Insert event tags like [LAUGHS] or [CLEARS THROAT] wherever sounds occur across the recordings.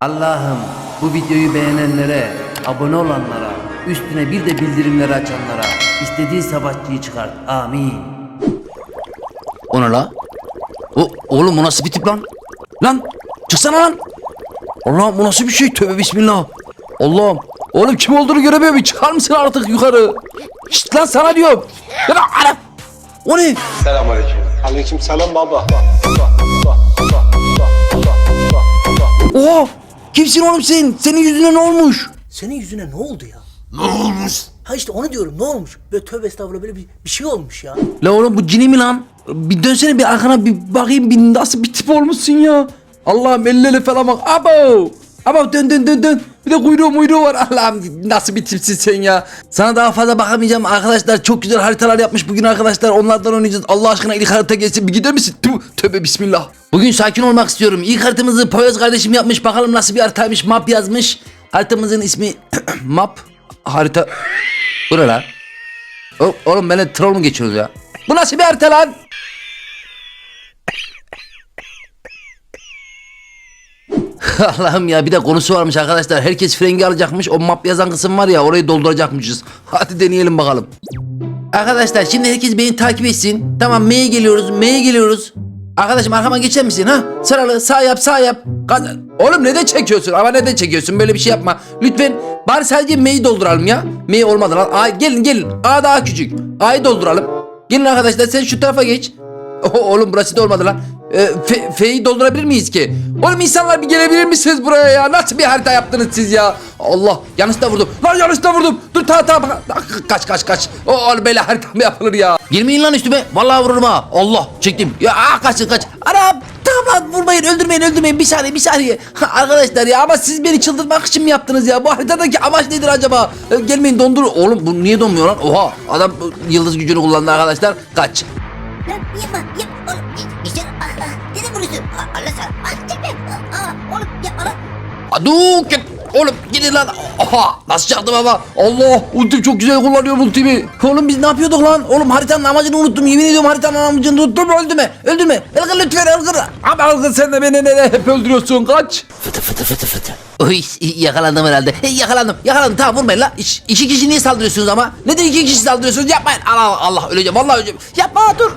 Allah'ım bu videoyu beğenenlere, abone olanlara, üstüne bir de bildirimleri açanlara istediği savaşçıyı çıkart. Amin. O ne la? O, oğlum bu nasıl bir tip lan? Lan çıksana lan. Allah'ım bu nasıl bir şey? Tövbe bismillah. Allah'ım. Oğlum kim olduğunu göremiyorum. Bir çıkar mısın artık yukarı? Şşt lan sana diyorum. Ya lan, ana. O ne? Selamünaleyküm. Aleyküm selam baba. Oha! Kimsin oğlum sen? Senin yüzüne ne olmuş? Senin yüzüne ne oldu ya? Ne olmuş? Ha işte onu diyorum ne olmuş? Böyle tövbe estağfurullah böyle bir, bir şey olmuş ya. La oğlum bu cini mi lan? Bir dönsene bir arkana bir bakayım bir nasıl bir tip olmuşsun ya. Allah'ım elleri falan bak. Abo! Abo dön dön dön dön. Bir de kuyruğu muyruğu var. [LAUGHS] Allah'ım nasıl bir tipsin sen ya. Sana daha fazla bakamayacağım arkadaşlar. Çok güzel haritalar yapmış bugün arkadaşlar. Onlardan oynayacağız. Allah aşkına ilk harita gelsin. Bir gider misin? Tüh, tövbe bismillah. Bugün sakin olmak istiyorum. İlk haritamızı Poyraz kardeşim yapmış. Bakalım nasıl bir haritaymış. Map yazmış. Haritamızın ismi [CLEARS THROAT] map. Harita. Bu ne lan? Oğlum benimle troll mu geçiyoruz ya? Bu nasıl bir harita lan? [LAUGHS] Allah'ım ya bir de konusu varmış arkadaşlar. Herkes frengi alacakmış. O map yazan kısım var ya orayı dolduracakmışız. Hadi deneyelim bakalım. Arkadaşlar şimdi herkes beni takip etsin. Tamam M'ye geliyoruz. M'ye geliyoruz. Arkadaşım arkama geçer misin ha? Sıralı sağ yap sağ yap. Gaz- Oğlum neden çekiyorsun? Ama neden çekiyorsun? Böyle bir şey yapma. Lütfen bari sadece M'yi dolduralım ya. M olmadı lan. A, gelin gelin. A daha küçük. A'yı dolduralım. Gelin arkadaşlar sen şu tarafa geç. [LAUGHS] Oğlum burası da olmadı lan. Ee, F- F'yi doldurabilir miyiz ki? Oğlum insanlar bir gelebilir misiniz buraya ya? Nasıl bir harita yaptınız siz ya? Allah yanlış da vurdum. Lan yanlış da vurdum. Dur ta ta kaç kaç kaç. Oğlum böyle harita mı yapılır ya? Girmeyin lan üstüme. Vallahi vururum ha. Allah çektim. Ya aa, kaçın kaç. Anam tamam lan vurmayın öldürmeyin öldürmeyin. Bir saniye bir saniye. [LAUGHS] Arkadaşlar ya ama siz beni çıldırtmak için mi yaptınız ya? Bu haritadaki amaç nedir acaba? Ee, gelmeyin dondur. Oğlum bu niye donmuyor lan? Oha adam e, yıldız gücünü kullandı arkadaşlar. Kaç. Yapma yapma Adu git. Oğlum gidin lan. Oha nasıl çaktım ama. Allah ultim çok güzel kullanıyor ultimi. Oğlum biz ne yapıyorduk lan? Oğlum haritanın amacını unuttum. Yemin ediyorum haritanın amacını unuttum. Öldürme. Öldürme. Ilgın lütfen Ilgın. Abi Ilgın sen de beni ne hep öldürüyorsun. Kaç. Fıtı fıtı fıtı fıtı. Oy yakalandım herhalde. Hey, yakalandım. Yakalandım. Tamam vurmayın lan. İş, iki kişi niye saldırıyorsunuz ama? Neden iki kişi saldırıyorsunuz? Yapmayın. Allah Allah öleceğim. Vallahi öleceğim. Yapma dur.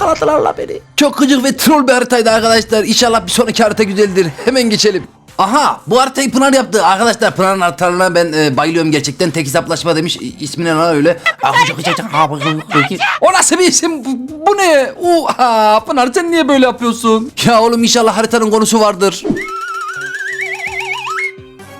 Yakaladılar la beni. Çok gıcık ve troll bir haritaydı arkadaşlar. İnşallah bir sonraki harita güzeldir. Hemen geçelim. Aha bu haritayı Pınar yaptı. Arkadaşlar Pınar'ın haritalarına ben e, bayılıyorum gerçekten. Tek hesaplaşma demiş. İ- İsmi ne lan öyle? Ah. O nasıl bir isim? Bu, bu ne? Oha Pınar sen niye böyle yapıyorsun? Ya oğlum inşallah haritanın konusu vardır.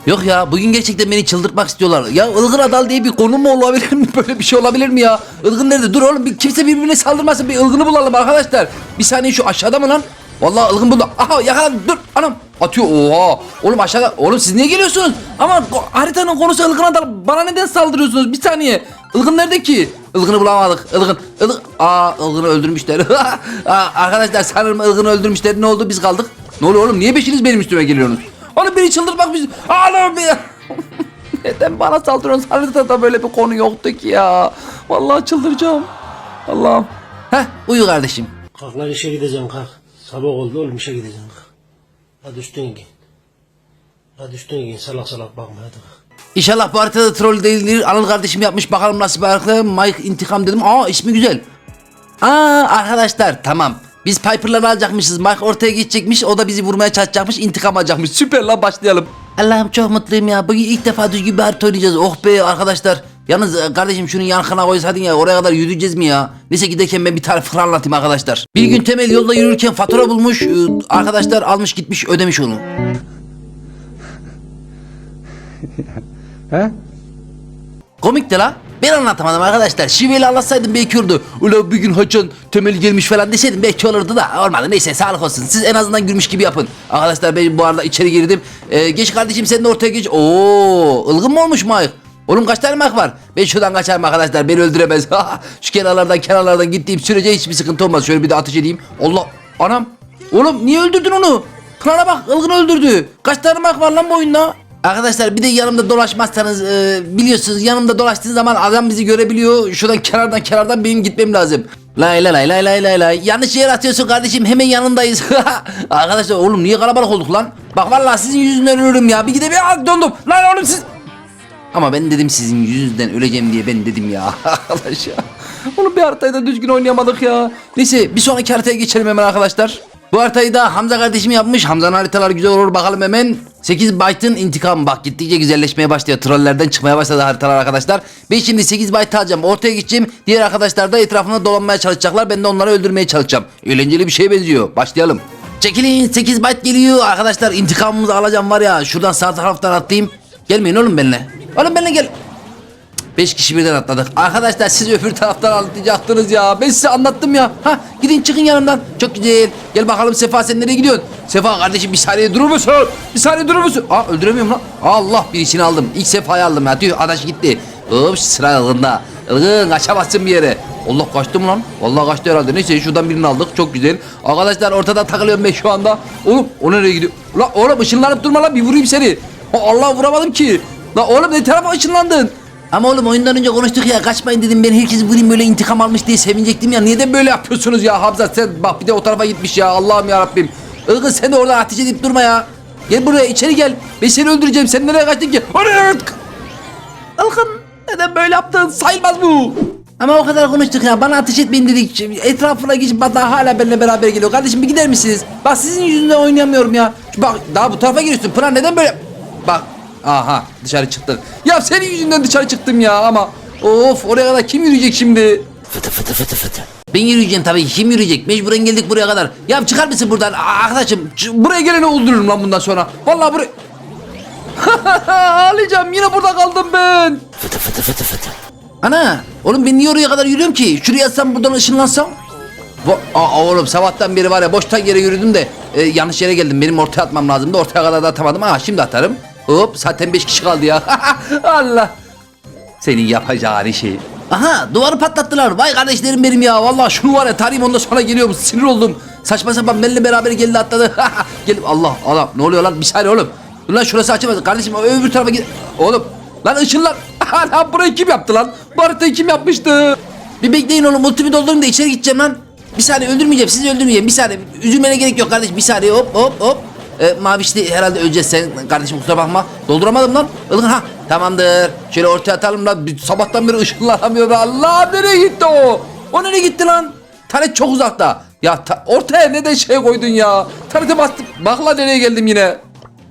Yok ya bugün gerçekten beni çıldırtmak istiyorlar. Ya ılgın adal diye bir konu mu olabilir mi? [LAUGHS] Böyle bir şey olabilir mi ya? Ilgın nerede? Dur oğlum bir, kimse birbirine saldırmasın. Bir ılgını bulalım arkadaşlar. Bir saniye şu aşağıda mı lan? Vallahi ılgın burada. Aha yakaladım dur anam. Atıyor oha. Oğlum aşağıda. Oğlum siz niye geliyorsunuz? Ama haritanın konusu ılgın adal. Bana neden saldırıyorsunuz? Bir saniye. Ilgın nerede ki? Ilgını bulamadık. Ilgın. Ilgın. Aa ılgını öldürmüşler. [LAUGHS] Aa, arkadaşlar sanırım ılgını öldürmüşler. Ne oldu? Biz kaldık. Ne oluyor oğlum? Niye beşiniz benim üstüme geliyorsunuz? Beni çıldırtmak biz. Ağlam bir. [LAUGHS] Neden bana saldırıyorsun? Haritada böyle bir konu yoktu ki ya. Vallahi çıldıracağım. Allah'ım. Heh uyu kardeşim. Kalk lan işe gideceğim kalk. Sabah oldu oğlum işe gideceğim kalk. Hadi üstüne giyin. Hadi üstüne giyin salak salak bakma hadi kalk. İnşallah bu haritada troll değildir. Anıl kardeşim yapmış bakalım nasıl bir harita. Mike intikam dedim. Aa ismi güzel. Aa arkadaşlar tamam. Biz Piper'ları alacakmışız. Mike ortaya geçecekmiş. O da bizi vurmaya çalışacakmış. intikam alacakmış. Süper lan başlayalım. Allah'ım çok mutluyum ya. Bugün ilk defa düzgün bir harita oynayacağız. Oh be arkadaşlar. Yalnız e, kardeşim şunu yankına koysaydın ya oraya kadar yürüyeceğiz mi ya? Neyse giderken ben bir tane fıkra anlatayım arkadaşlar. Bir gün Temel yolda yürürken fatura bulmuş. e, Arkadaşlar almış gitmiş ödemiş onu. Komikti la. Ben anlatamadım arkadaşlar. Şiveyle anlatsaydım belki olurdu. Ula bir gün haçan temel gelmiş falan deseydim belki olurdu da olmadı. Neyse sağlık olsun. Siz en azından gülmüş gibi yapın. Arkadaşlar ben bu arada içeri girdim. Ee, geç kardeşim sen de ortaya geç. Oo, ılgın mı olmuş Mike? Oğlum kaç tane Mike var? Ben şuradan kaçarım arkadaşlar. Beni öldüremez. [LAUGHS] Şu kenarlardan kenarlardan gittiğim sürece hiçbir sıkıntı olmaz. Şöyle bir de ateş edeyim. Allah. Anam. Oğlum niye öldürdün onu? Pınar'a bak ılgın öldürdü. Kaç tane Mike var lan bu oyunda? Arkadaşlar bir de yanımda dolaşmazsanız e, biliyorsunuz yanımda dolaştığınız zaman adam bizi görebiliyor. Şuradan kenardan kenardan benim gitmem lazım. Lay lay lay lay lay lay lay. Yanlış yer atıyorsun kardeşim hemen yanındayız. [LAUGHS] Arkadaşlar oğlum niye kalabalık olduk lan? Bak vallahi sizin yüzünden ölürüm ya. Bir gidip ya dondum. Lan oğlum siz. Ama ben dedim sizin yüzünüzden öleceğim diye ben dedim ya. [LAUGHS] Arkadaş. Oğlum bir haritayı da düzgün oynayamadık ya. Neyse bir sonraki haritaya geçelim hemen arkadaşlar. Bu haritayı da Hamza kardeşim yapmış. Hamza'nın haritaları güzel olur bakalım hemen. 8 byte'ın intikamı bak gittikçe güzelleşmeye başlıyor. Trollerden çıkmaya başladı haritalar arkadaşlar. Ben şimdi 8 byte alacağım. Ortaya gideceğim. Diğer arkadaşlar da etrafında dolanmaya çalışacaklar. Ben de onları öldürmeye çalışacağım. Eğlenceli bir şeye benziyor. Başlayalım. Çekilin 8 byte geliyor. Arkadaşlar intikamımızı alacağım var ya. Şuradan sağ taraftan atlayayım. Gelmeyin oğlum benimle. Oğlum benimle gel. 5 kişi birden atladık. Arkadaşlar siz öbür taraftan atlayacaktınız ya. Ben size anlattım ya. Ha gidin çıkın yanımdan. Çok güzel. Gel bakalım Sefa sen nereye gidiyorsun? Sefa kardeşim bir saniye durur musun? Bir saniye durur musun? Aa öldüremiyorum lan. Allah birisini aldım. İlk Sefa'yı aldım ya. Tüh adaş gitti. Ups sıra Ilgın'da. Ilgın kaçamazsın bir yere. Allah kaçtım lan. Vallahi kaçtı herhalde. Neyse şuradan birini aldık. Çok güzel. Arkadaşlar ortada takılıyorum ben şu anda. Oğlum o nereye gidiyor? Lan oğlum ışınlanıp durma lan bir vurayım seni. Allah vuramadım ki. Lan oğlum ne tarafa ışınlandın? Ama oğlum oyundan önce konuştuk ya kaçmayın dedim ben herkes vurayım böyle intikam almış diye sevinecektim ya. Neden böyle yapıyorsunuz ya Hamza sen bak bir de o tarafa gitmiş ya Allah'ım ya Rabbim. Ilgın sen de orada ateş edip durma ya. Gel buraya içeri gel. Ben seni öldüreceğim. Sen nereye kaçtın ki? Ilgın neden böyle yaptın? Sayılmaz bu. Ama o kadar konuştuk ya. Bana ateş etmeyin dedik. Etrafına geçip daha hala benimle beraber geliyor. Kardeşim bir gider misiniz? Bak sizin yüzünden oynayamıyorum ya. Bak daha bu tarafa giriyorsun. Pınar neden böyle? Bak. Aha dışarı çıktın. Ya senin yüzünden dışarı çıktım ya ama. Of oraya kadar kim yürüyecek şimdi? Fıtı fıtı fıtı fıtı. Ben yürüyeceğim tabii ki. Kim yürüyecek? Mecburen geldik buraya kadar. Ya çıkar mısın buradan? Aa, Arkadaşım buraya geleni öldürürüm lan bundan sonra. Vallahi buraya... [LAUGHS] Ağlayacağım yine burada kaldım ben. Fıtı fıtı fıtı fıtı. Ana oğlum ben niye oraya kadar yürüyorum ki? Şuraya atsam buradan ışınlansam. Bu, aa, oğlum sabahtan beri var ya boştan yere yürüdüm de e, yanlış yere geldim. Benim ortaya atmam lazımdı. Ortaya kadar da atamadım. Ha şimdi atarım. Hop zaten 5 kişi kaldı ya. [LAUGHS] Allah. Senin yapacağın şey. Aha duvarı patlattılar. Vay kardeşlerim benim ya. Vallahi şunu var ya tarihim ondan sonra geliyorum. Sinir oldum. Saçma sapan benimle beraber geldi atladı. [LAUGHS] Gelip Allah Allah ne oluyor lan bir saniye oğlum. Dur lan şurası açılmaz. Kardeşim öbür tarafa git. Oğlum lan ışınlar. lan [LAUGHS] burayı kim yaptı lan? Bu haritayı kim yapmıştı? Bir bekleyin oğlum ultimi doldurun da içeri gideceğim lan. Bir saniye öldürmeyeceğim sizi öldürmeyeceğim. Bir saniye üzülmene gerek yok kardeş. Bir saniye hop hop hop. E, mavişli herhalde öleceğiz sen kardeşim kusura bakma. Dolduramadım lan. Ilgın ha tamamdır. Şöyle ortaya atalım lan. Bir, sabahtan beri ışınlanamıyor. Allah nereye gitti o? O nereye gitti lan? Taret çok uzakta. Ya ta- ortaya neden şey koydun ya? Tarete bastım. Bak lan nereye geldim yine.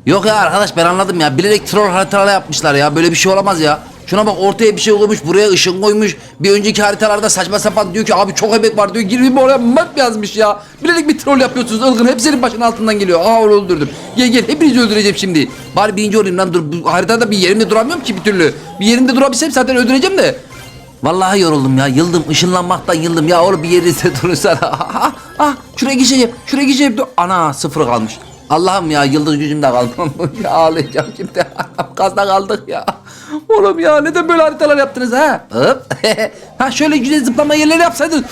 Yok ya arkadaş ben anladım ya. Bilerek troll haritalar yapmışlar ya. Böyle bir şey olamaz ya. Şuna bak ortaya bir şey koymuş. Buraya ışın koymuş. Bir önceki haritalarda saçma sapan diyor ki abi çok emek var diyor. Girip oraya map yazmış ya. Bilerek bir troll yapıyorsunuz. Ilgın hep senin başının altından geliyor. Aa onu öldürdüm. Gel gel hepinizi öldüreceğim şimdi. Bari birinci olayım lan dur. Bu haritada bir yerimde duramıyorum ki bir türlü. Bir yerimde durabilsem zaten öldüreceğim de. Vallahi yoruldum ya. Yıldım. ışınlanmaktan yıldım. Ya oğlum bir yerinizde [LAUGHS] durursana. ah, ah, şuraya geçeceğim. Şuraya geçeceğim. Dur. Ana sıfır kalmış. Allah'ım ya yıldız gücümde kaldım. [LAUGHS] ya ağlayacağım şimdi. [LAUGHS] Gazda kaldık ya. Oğlum ya neden böyle haritalar yaptınız ha? Hop. [LAUGHS] ha şöyle güzel zıplama yerleri yapsaydın.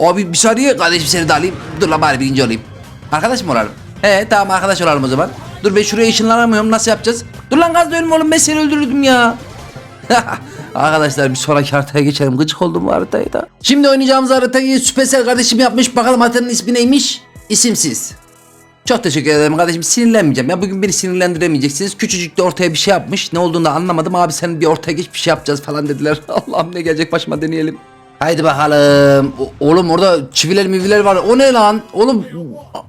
Abi bir saniye kardeşim seni de alayım. Dur la bari birinci olayım. Arkadaş mı olalım? He tamam arkadaş olalım o zaman. Dur ben şuraya ışınlanamıyorum nasıl yapacağız? Dur lan gazda ölüm oğlum ben seni öldürürdüm ya. Arkadaşlar bir sonraki haritaya geçelim. Gıcık oldum bu haritayı da. Şimdi oynayacağımız haritayı Süpersel kardeşim yapmış. Bakalım haritanın ismi neymiş? İsimsiz. Çok teşekkür ederim kardeşim. Sinirlenmeyeceğim. Ya bugün beni sinirlendiremeyeceksiniz. Küçücük de ortaya bir şey yapmış. Ne olduğunu da anlamadım. Abi sen bir ortaya geç bir şey yapacağız falan dediler. [LAUGHS] Allah'ım ne gelecek başıma deneyelim. Haydi bakalım. O- oğlum orada çiviler miviler var. O ne lan? Oğlum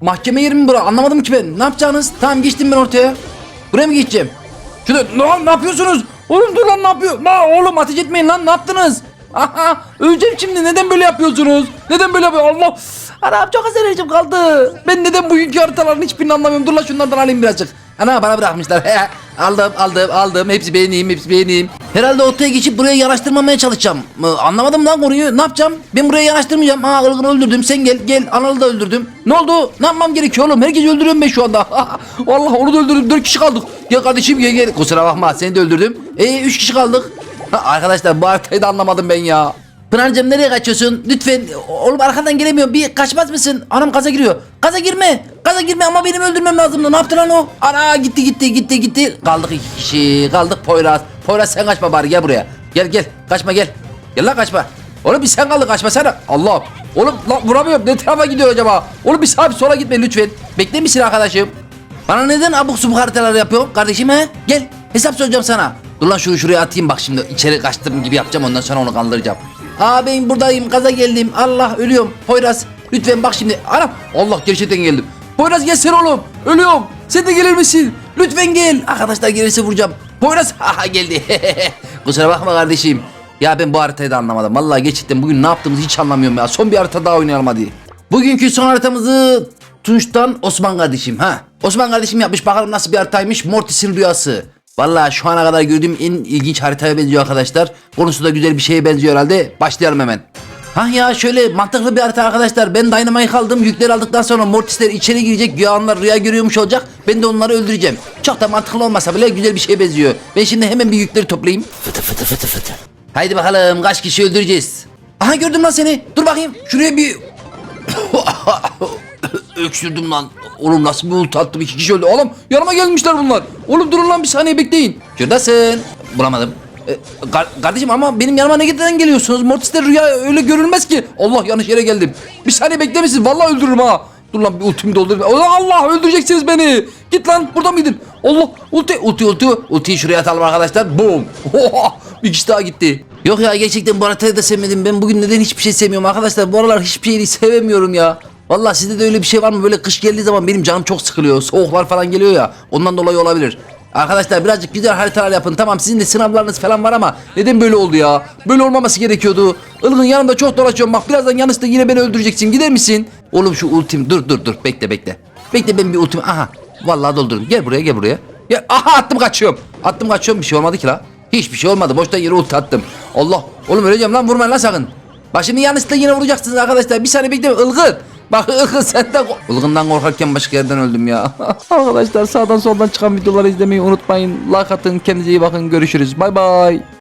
mahkeme yeri mi bura? Anlamadım ki ben. Ne yapacaksınız? Tamam geçtim ben ortaya. Buraya mı geçeceğim? Şurada ne, ne yapıyorsunuz? Oğlum dur lan ne yapıyor? La oğlum ateş etmeyin lan ne yaptınız? Aha öleceğim şimdi neden böyle yapıyorsunuz? Neden böyle yapıyor? Allah Anam çok az enerjim kaldı. Ben neden bugünkü haritaların hiçbirini anlamıyorum. Dur lan şunlardan alayım birazcık. Ana bana bırakmışlar. Aldım aldım aldım. Hepsi beğeneyim hepsi beğeneyim. Herhalde ortaya geçip buraya yanaştırmamaya çalışacağım. Mı, Anlamadım lan konuyu. Ne yapacağım? Ben buraya yanaştırmayacağım. Ha ılgını öldürdüm. Sen gel gel. Analı da öldürdüm. Ne oldu? Ne yapmam gerekiyor oğlum? Herkesi öldürüyorum ben şu anda. [LAUGHS] Vallahi onu da öldürdüm. Dört kişi kaldık. Gel kardeşim gel gel. Kusura bakma seni de öldürdüm. E üç kişi kaldık. Arkadaşlar bu haritayı da anlamadım ben ya. Pınar'cığım nereye kaçıyorsun? Lütfen oğlum arkadan gelemiyorum. Bir kaçmaz mısın? Anam gaza giriyor. Gaza girme. Gaza girme ama benim öldürmem lazımdı. Ne yaptı lan o? Ana gitti gitti gitti gitti. Kaldık iki kişi. Kaldık Poyraz. Poyraz sen kaçma bari gel buraya. Gel gel. Kaçma gel. Gel lan kaçma. Oğlum bir sen kaldı kaçma sana. Allah. Oğlum lan vuramıyorum. Ne tarafa gidiyor acaba? Oğlum bir sağa bir sola gitme lütfen. Bekle misin arkadaşım? Bana neden abuk subuk haritalar yapıyorsun kardeşim he? Gel hesap soracağım sana. Dur lan şunu şuraya atayım bak şimdi içeri kaçtığım gibi yapacağım ondan sonra onu kandıracağım. Aa ben buradayım gaza geldim. Allah ölüyorum. Poyraz lütfen bak şimdi. Anam Allah gerçekten geldim. Poyraz gel sen oğlum. Ölüyorum. Sen de gelir misin? Lütfen gel. Arkadaşlar gelirse vuracağım. Poyraz [LAUGHS] aha geldi. [LAUGHS] Kusura bakma kardeşim. Ya ben bu haritayı da anlamadım. Vallahi gerçekten bugün ne yaptığımızı hiç anlamıyorum ya. Son bir harita daha oynayalım hadi. Bugünkü son haritamızı Tunç'tan Osman kardeşim ha. Osman kardeşim yapmış bakalım nasıl bir haritaymış. Mortis'in rüyası. Vallahi şu ana kadar gördüğüm en ilginç haritaya benziyor arkadaşlar. Konusu da güzel bir şeye benziyor herhalde. Başlayalım hemen. Ha ya şöyle mantıklı bir harita arkadaşlar. Ben Dynamite aldım. Yükleri aldıktan sonra Mortisler içeri girecek. Güya onlar rüya görüyormuş olacak. Ben de onları öldüreceğim. Çok da mantıklı olmasa bile güzel bir şeye benziyor. Ben şimdi hemen bir yükleri toplayayım. Fıtı fıtı fıtı fıtı. Haydi bakalım kaç kişi öldüreceğiz. Aha gördüm lan seni. Dur bakayım. Şuraya bir [COUGHS] Öksürdüm lan. Oğlum nasıl bir ulti attım iki kişi öldü. Oğlum yanıma gelmişler bunlar. Oğlum durun lan bir saniye bekleyin. Şuradasın. Bulamadım. Ee, kar- kardeşim ama benim yanıma ne neden geliyorsunuz? Mortis'te rüya öyle görülmez ki. Allah yanlış yere geldim. Bir saniye beklemişsiniz. Vallahi öldürürüm ha. Dur lan bir ultimi doldurayım. Allah Allah öldüreceksiniz beni. Git lan burada mıydın? Allah ulti ulti ulti. Ultiyi şuraya atalım arkadaşlar. Boom. [LAUGHS] Oha, bir kişi daha gitti. Yok ya gerçekten bu haritayı da sevmedim. Ben bugün neden hiçbir şey sevmiyorum arkadaşlar. Bu aralar hiçbir şeyi sevemiyorum ya. Vallahi sizde de öyle bir şey var mı? Böyle kış geldiği zaman benim canım çok sıkılıyor. Soğuklar falan geliyor ya. Ondan dolayı olabilir. Arkadaşlar birazcık güzel haritalar yapın. Tamam sizin de sınavlarınız falan var ama neden böyle oldu ya? Böyle olmaması gerekiyordu. Ilgın yanımda çok dolaşıyorum. Bak birazdan yanlışta yine beni öldüreceksin. Gider misin? Oğlum şu ultim dur dur dur. Bekle bekle. Bekle ben bir ultim. Aha. Vallahi doldurdum. Gel buraya gel buraya. Gel. Aha attım kaçıyorum. Attım kaçıyorum. Bir şey olmadı ki la. Hiçbir şey olmadı. Boştan yere ulti attım. Allah. Oğlum öleceğim lan vurmayın lan sakın. Bak şimdi yanlışlıkla yine vuracaksınız arkadaşlar. Bir saniye bekleyin. Ilgın. Bak Ilgın sen de Ilgın'dan korkarken başka yerden öldüm ya. [LAUGHS] arkadaşlar sağdan soldan çıkan videoları izlemeyi unutmayın. Like atın. Kendinize iyi bakın. Görüşürüz. Bay bay.